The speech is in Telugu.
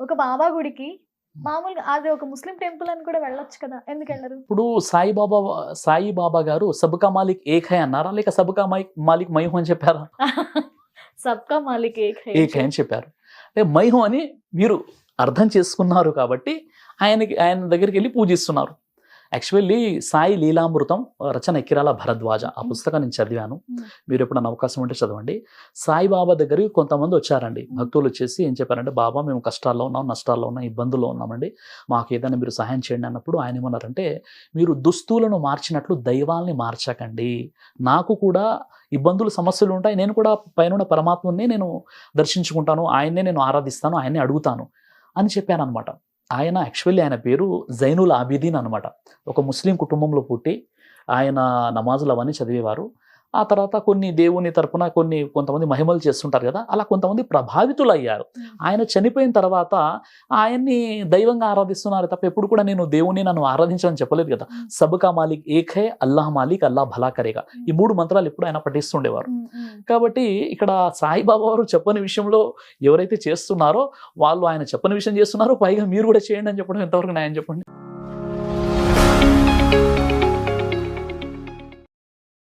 ఒక బాబా గుడికి మామూలుగా అది ఒక ముస్లిం టెంపుల్ అని కూడా వెళ్ళొచ్చు కదా. ఎందుకు వెళ్ళరు? ఇప్పుడు సాయిబాబా సాయిబాబా గారు సబ్కా మాలిక్ ఏక్ హై అన్నారా? లేక సబ్కా మాలిక్ మాలిక్ మైహు అని చెప్పారా? సబ్కా మాలిక్ ఏక్ హై ఏక్ హై అని చెప్పారు. అంటే మైహు అని మీరు అర్థం చేసుకున్నారు కాబట్టి ఆయనకి ఆయన దగ్గరికి వెళ్ళి పూజిస్తున్నారు. యాక్చువల్లీ సాయి లీలామృతం రచన ఎక్కిరాల భరద్వాజ ఆ పుస్తకం నేను చదివాను. మీరు ఎప్పుడైనా అవకాశం ఉంటే చదవండి. సాయిబాబా దగ్గరికి కొంతమంది వచ్చారండి. భక్తులు వచ్చేసి ఏం చెప్పారంటే బాబా మేము కష్టాల్లో ఉన్నాం నష్టాల్లో ఉన్నాం ఇబ్బందుల్లో ఉన్నామండి. మాకు ఏదైనా మీరు సహాయం చేయండి అన్నప్పుడు ఆయన ఏమన్నారంటే మీరు దుస్తులను మార్చినట్లు దైవాల్ని మార్చకండి. నాకు కూడా ఇబ్బందులు సమస్యలు ఉంటాయి. నేను కూడా పైన పరమాత్మని నేను దర్శించుకుంటాను. ఆయన్నే నేను ఆరాధిస్తాను. ఆయన్నే అడుగుతాను అని చెప్పాను అనమాట ఆయన యాక్చువల్లీ ఆయన పేరు జైనుల్ ఆబిదీన్ అనమాట ఒక ముస్లిం కుటుంబంలో పుట్టి ఆయన నమాజులు అవన్నీ చదివేవారు. ఆ తర్వాత కొన్ని దేవుని తరపున కొన్ని కొంతమంది మహిమలు చేస్తుంటారు కదా అలా కొంతమంది ప్రభావితులు అయ్యారు ఆయన చనిపోయిన తర్వాత ఆయన్ని దైవంగా ఆరాధిస్తున్నారు తప్ప ఎప్పుడు కూడా నేను దేవుని నన్ను ఆరాధించని చెప్పలేదు కదా. సబ్కా మాలిక్ ఏక్ హై అల్లాహ్ మాలిక్ అల్లాహ్ భలా కరేగా ఈ మూడు మంత్రాలు ఎప్పుడు ఆయన పఠిస్తుండేవారు. కాబట్టి ఇక్కడ సాయిబాబా వారు చెప్పని విషయంలో ఎవరైతే చేస్తున్నారో వాళ్ళు ఆయన చెప్పని విషయం చేస్తున్నారో పైగా మీరు కూడా చేయండి అని చెప్పడం ఎంతవరకు న్యాయం చెప్పండి?